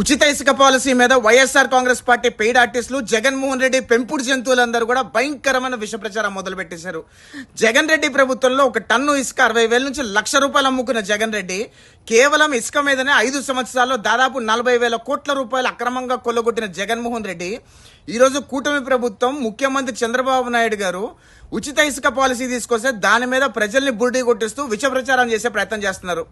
ఉచిత ఇసుక పాలసీ మీద వైఎస్ఆర్ కాంగ్రెస్ పార్టీ పెయిడ్ ఆర్టిస్టులు జగన్మోహన్ రెడ్డి పెంపుడు జంతువులందరూ కూడా భయంకరమైన విష ప్రచారం మొదలుపెట్టేశారు. జగన్ రెడ్డి ప్రభుత్వంలో ఒక టన్ను ఇసుక అరవై వేల నుంచి లక్ష రూపాయలు అమ్ముకున్న జగన్ రెడ్డి కేవలం ఇసుక మీదనే ఐదు సంవత్సరాల్లో దాదాపు నలభై వేల కోట్ల రూపాయలు అక్రమంగా కొల్లగొట్టిన జగన్మోహన్ రెడ్డి. ఈరోజు కూటమి ప్రభుత్వం ముఖ్యమంత్రి చంద్రబాబు నాయుడు గారు ఉచిత ఇసుక పాలసీ తీసుకొస్తే దాని మీద ప్రజల్ని బుర్డి కొట్టిస్తూ విష ప్రచారం చేసే ప్రయత్నం చేస్తున్నారు.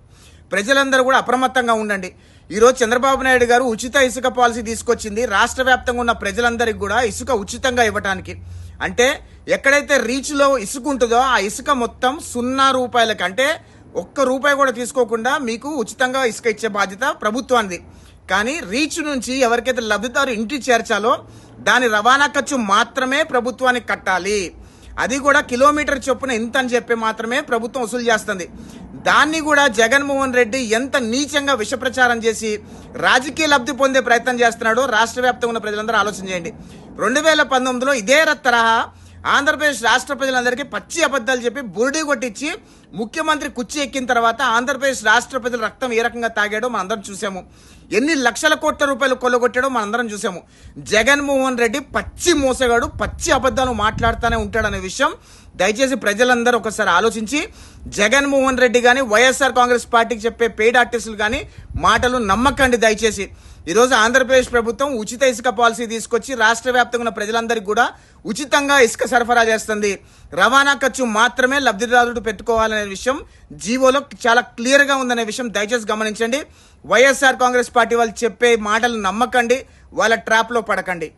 ప్రజలందరూ కూడా అప్రమత్తంగా ఉండండి. ఈరోజు చంద్రబాబు నాయుడు గారు ఉచిత ఇసుక పాలసీ తీసుకొచ్చింది. రాష్ట్ర వ్యాప్తంగా ఉన్న ప్రజలందరికీ కూడా ఇసుక ఉచితంగా ఇవ్వటానికి. అంటే ఎక్కడైతే రీచ్లో ఇసుక ఉంటుందో ఆ ఇసుక మొత్తం సున్నా రూపాయలకి అంటే ఒక్క రూపాయి కూడా తీసుకోకుండా మీకు ఉచితంగా ఇసుక ఇచ్చే బాధ్యత ప్రభుత్వానికి కానీ రీచ్ నుంచి ఎవరికైతే లబ్ధిదారు ఇంటికి చేర్చాలో దాని రవాణా ఖర్చు మాత్రమే ప్రభుత్వానికి కట్టాలి. అది కూడా కిలోమీటర్ చొప్పున ఇంత అని చెప్పి మాత్రమే ప్రభుత్వం వసూలు చేస్తుంది. దాన్ని కూడా జగన్మోహన్ రెడ్డి ఎంత నీచంగా విషప్రచారం చేసి రాజకీయ లబ్ధి పొందే ప్రయత్నం చేస్తున్నాడో రాష్ట్ర వ్యాప్తంగా ఉన్న ప్రజలందరూ ఆలోచన చేయండి. రెండు వేల పంతొమ్మిదిలో ఇదే తరహా ఆంధ్రప్రదేశ్ రాష్ట్ర ప్రజలందరికీ పచ్చి అబద్ధాలు చెప్పి బురుడి కొట్టించి ముఖ్యమంత్రి కుర్చీ ఎక్కిన తర్వాత ఆంధ్రప్రదేశ్ రాష్ట్ర ప్రజల రక్తం ఏ రకంగా తాగాడో మనందరం చూసాము. ఎన్ని లక్షల కోట్ల రూపాయలు కొల్లగొట్టాడో మనందరం చూసాము. జగన్మోహన్ రెడ్డి పచ్చి మోసగాడు పచ్చి అబద్ధాలు మాట్లాడుతూనే ఉంటాడనే విషయం దయచేసి ప్రజలందరూ ఒకసారి ఆలోచించి జగన్మోహన్ రెడ్డి కానీ వైఎస్ఆర్ కాంగ్రెస్ పార్టీకి చెప్పే పెయిడ్ ఆర్టిస్టులు కానీ మాటలు నమ్మకండి దయచేసి. ఈరోజు ఆంధ్రప్రదేశ్ ప్రభుత్వం ఉచిత ఇసుక పాలసీ తీసుకొచ్చి రాష్ట్ర వ్యాప్తంగా ఉన్న ప్రజలందరికీ కూడా ఉచితంగా ఇసుక సరఫరా చేస్తుంది. రవాణా ఖర్చు మాత్రమే లబ్ధిదారుడు పెట్టుకోవాలనే విషయం జీవోలో చాలా క్లియర్గా ఉందనే విషయం దయచేసి గమనించండి. వైఎస్ఆర్ కాంగ్రెస్ పార్టీ వాళ్ళు చెప్పే మాటలు నమ్మకండి వాళ్ళ ట్రాప్లో పడకండి.